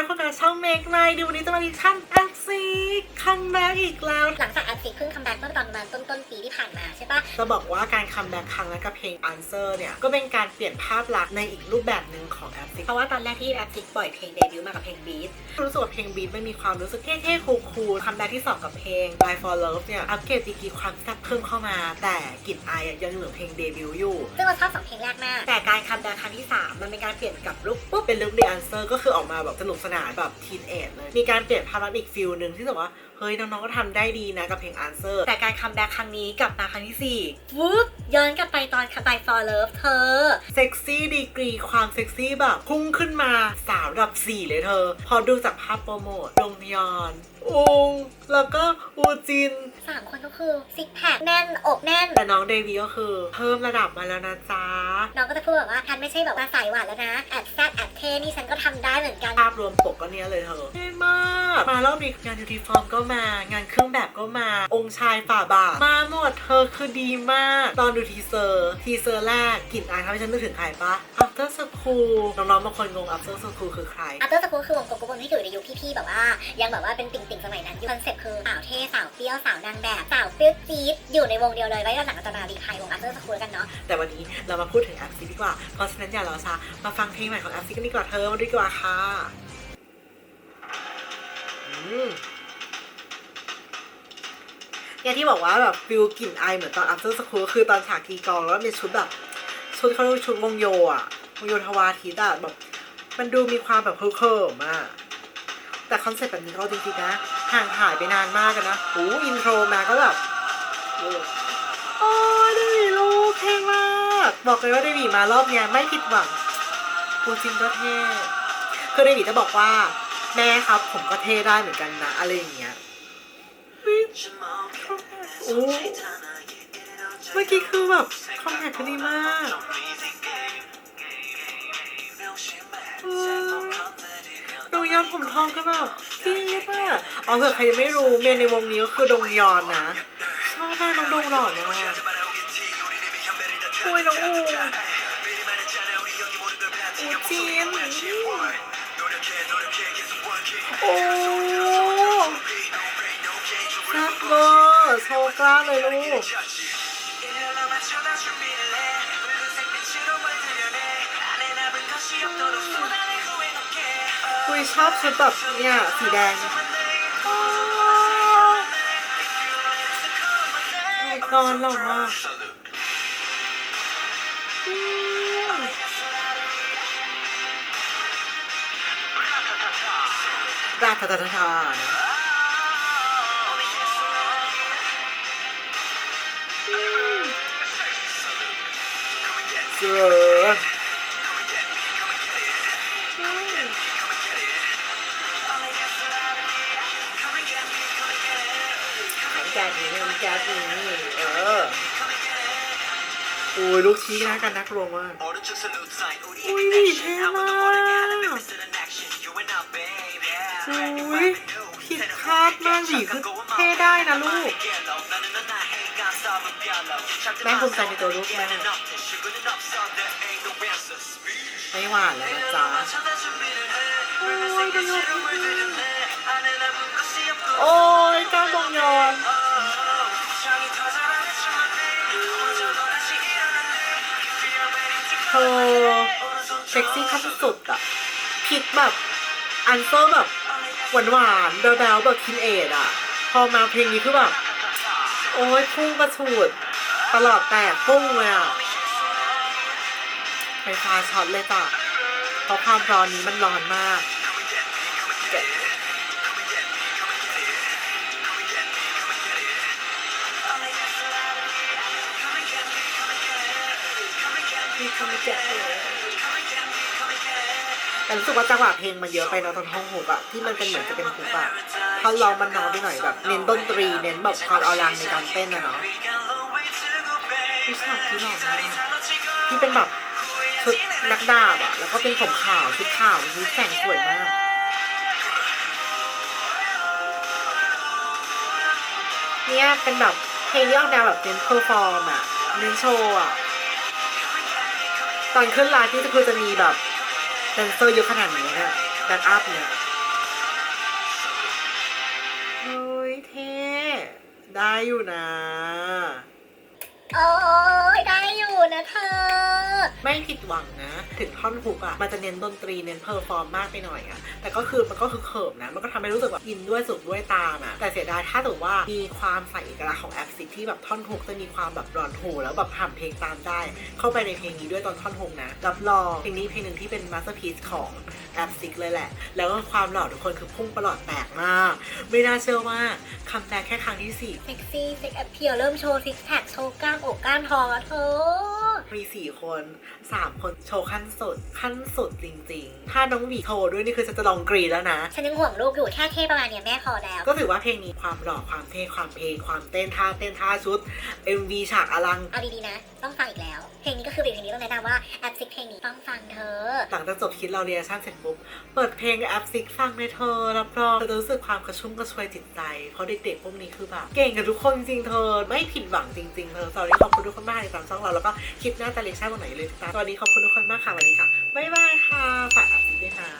คะคุณอาช่องเมกไนดูวันนี้จะมาดิชั่นแอคซีคัมแบ็กอีกแล้ว หลังจากแอปซิกเพิ่งคัมแบ็กเมื่อตอนประมาณต้นต้นๆปีที่ผ่านมาใช่ปะจะบอกว่าการคัมแบ็กครั้งแรกกับเพลง Answer เนี่ยก็เป็นการเปลี่ยนภาพลักษณ์ในอีกรูปแบบหนึ่งของแอปซิเพราะว่าตอนแรกที่แอปซิกปล่อยเพลงเดบิวต์มากับเพลงบีทรู้สึกว่าเพลงบีทไม่มีความรู้สึกเท่ๆคูลๆคัมแบ็กที่2กับเพลง Die for Love เนี่ยอัปเกรดดีกรีความแซ่บเพิ่มเข้ามา แต่กลิ่นอายอะยังเหลือเพลงเดบิวต์อยู่ซึ่งเราชอบสองเพลงแรกมากแต่การคัมแบ็กครั้งที่ 3 มันเป็นการเปลี่ยนกับลุคปุ๊บเป็นลุค The Answer ก็คือออกมาแบบสนุกสนานแบบทีนเอจเลย มีการเปลี่ยนภาพลักษณ์อีกฟิลหนึ่งที่แบบว่า เฮ้ย น้องๆก็ทำได้ดีนะกับเพลง Answer แต่การคัมแบ็กครั้งนี้กลับมาครั้งที่4วูบ ย้อนกลับไปตอนคัมไบ for love เธอ เซ็กซี่ดีกรีความเซ็กซี่แบบพุ่งขึ้นมาสาวระดับ4เลยเธอ พอดูจากภาพโปรโมทดงยอนองแล้วก็อูจินสามคนก็คือซิกแพคแน่นอกแน่น แต่น้องเดวีก็คือ เพิ่มระดับมาแล้วนะจ๊ะ น้องก็จะพูดแบบว่าทันไม่ใช่แบบว่าสายหวานแล้วนะแอดแซดแอดเทนี่ฉันก็ทำได้เหมือนกัน ภาพรวมปกก็เนี้ยเลยเธอเท่มาก มารอบนี้งานยูนิฟอร์มก็มา งานเครื่องแบบก็มา องค์ชายฝ่าบาทมาหมดเธอคือดีมาก ตอนดูทีเซอร์ ทีเซอร์แรกกลิ่นอายทำให้ฉันนึกถึงใครปะ After School น้องๆบางคนงง After School คือใครอัปเตอร์สกูคือวงกโก้บนที่อยู่ในยุคพี่ๆแบบว่า ยังแบบว่าเป็นติ่งๆสมัยนั้นยุคคอนเซ็ปต์คือสาวเท่สาวเปรี้ยวสาวนางแบบสาวเปรี้ยวจี๊ดอยู่ในวงเดียวเลยไว้หลังจะมารีไทยวงอัปเตอร์สกูกันเนาะแต่วันนี้เรามาพูดถึงแอปซีดีกว่าเพราะฉะนั้นอย่ารอช้ามาฟังเพลงใหม่ของแอปซีกันดีกว่าเธอมาดีกว่าค่ะอื อย่างที่บอกว่าแบบฟิลกลิ่นไอเหมือนตอน after school คือตอนฉากทีกองแล้วมีชุดแบบ ชุดเขาเรียกชุดวงโยอะวงโยธวาทิตอะแบบมันดูมีความแบบเคิร์มๆอะแต่คอนเซ็ปต์แบบนี้เขาจริงๆนะ ห่างหายไปนานมากกันนะโอ้อินโทรมาก็แบบโอ้ยเดวีลูกเท่มากบอกเลยว่าเดวีมารอบเนี้ยไม่ผิดหวังกูจริงก็เท่คือเดวีจะบอกว่า แม่ครับผมก็เท่ได้เหมือนกันนะอะไรอย่างเงี้ย โอ้เมื่อกี้คือแบบคอมแพคดีมากดงยอนผมทองก็แบบดีมากอ๋อเผื่อใครยังไม่รู้เมนในวงนี้ก็คือดงยอนนะชอบมากน้องดงหล่อมากโอ้ยน้องอูอูจีนโอ้ กล้าเลยลูกคุยชอบชุดแบบเนี่ยสีแดงนอนหล่อมากราทาทาทา เจ๋ออืมของแกนี้ของแกนี้เออโอ้ยลูกชี้นะกันนักลงมากอุ้ยเท่มากอุ้ยผิดคาดมากหวีคือเท่ได้นะลูกแม่ภูมิใจในตัวลูกมาก ไม่หวานแล้วนะจ๊ะโอ้ยกระยกโอ้ยก้าวตงยอนเธอเซ็กซี่ขั้นสุดอะผิดแบบ อันเซอร์แบบหวานหวานๆแบลแบบคินเอดอะพอมาเพลงนี้คือแบบ โอ้ยพุ่งกระฉูดตลอดแตกพุ่งเลยอะ ไฟฟ้าช็อตเลยจ้ะเพราะความร้อนนี้มันร้อนมากแกะมีคำแกะเลยแต่รู้สึกว่าจังหวะเพลงมันเยอะไปเนอะตอนท่องหุกอะที่มันเป็นเหมือนจะเป็นหุกอะถ้าร้องมันน้อยไปหน่อยแบบเน้นดนตรีเน้นแบบความเอาแรงในการเต้นอะเนาะที่ฉากที่หล่อมากที่เป็นแบบ คือนักดาบอะ แล้วก็เป็นผมขาวชุดขาวชุดแต่งสวยมากเนี่ยเป็นแบบเพลงที่ออกแนวแบบเป็นเพอร์ฟอร์มอะเน้นโชว์อะ ตอนขึ้นไลน์ที่คือจะมีแบบแดนเซอร์เยอะขนาดนี้นะแดนอัพเนี่ยเฮ้ยเท่ได้อยู่นะ โอ้ยได้อยู่นะเธอ ไม่ผิดหวังนะ ถึงท่อนฮุกอะมันจะเน้นดนตรีเน้นเพอร์ฟอร์มมากไปหน่อยอะแต่ก็คือมันก็คือเขิมนะ มันก็ทำให้รู้สึกแบบอินด้วยสุดด้วยตามอะแต่เสียดายถ้าถือว่ามีความใส่เอกลักษณ์ของแอปซิกที่แบบท่อนฮุกจะมีความแบบร้อนหูแล้วแบบห่ำเพลงตามได้ เข้าไปในเพลงนี้ด้วยตอนท่อนฮุกนะรับรองเพลงนี้เพลงหนึ่งที่เป็นมาสเตอร์พีซของแอปซิกเลยแหละ แล้วก็ความหล่อทุกคนคือพุ่งประหลอดแตกมาก ไม่น่าเชื่อว่าคัมแบ็กแค่ครั้งที่สี่เซ็กซี่เซ็กแอพเพียเริ่มโชว์ซิกแพคโชว์กล้ามอกกล้ามทองแล้วเธอมีสี่คนสามคนโชว์ขั้นสุด ขั้นสุดจริง ๆ ถ้าน้องหวีโชว์ด้วยนี่คือฉันจะลองกรีดแล้วนะ ฉันยังห่วงลูกอยู่แค่เท่ประมาณเนี้ยแม่พอแล้ว ก็ถือว่าเพลงนี้ความหล่อความเท่ความเพลงความเต้นท่าเต้นท่าชุด MV ฉากอลัง เอาดีๆนะ ต้องฟังอีกแล้ว เพลงนี้ก็คือเพลงนี้ต้องแนะนำว่าแอปซิกเพลงนี้ต้องฟังเธอ หลังจากจบคลิปเราเรียชั่นเสร็จปุ๊บเปิดเพลงแอปซิกฟังเลยเธอรับรองเธอจะรู้สึกความกระชุ่มกระชวยจิตใจเพราะเด็กๆพวกนี้คือแบบเก่งกันทุกคนจริงๆเธอไม่ผิดหวังจริงๆเธอสวัสดีขอบคุณทุกคนมากที่ตามช่องเราแล้วก็คลิปหน้าจะเรียกชั่นวันไหนเลยจ้าสวัสดีขอบคุณทุกคนมากค่ะสวัสดีค่ะ บ๊ายบายค่ะ ฝากแอปซิกด้วยนะ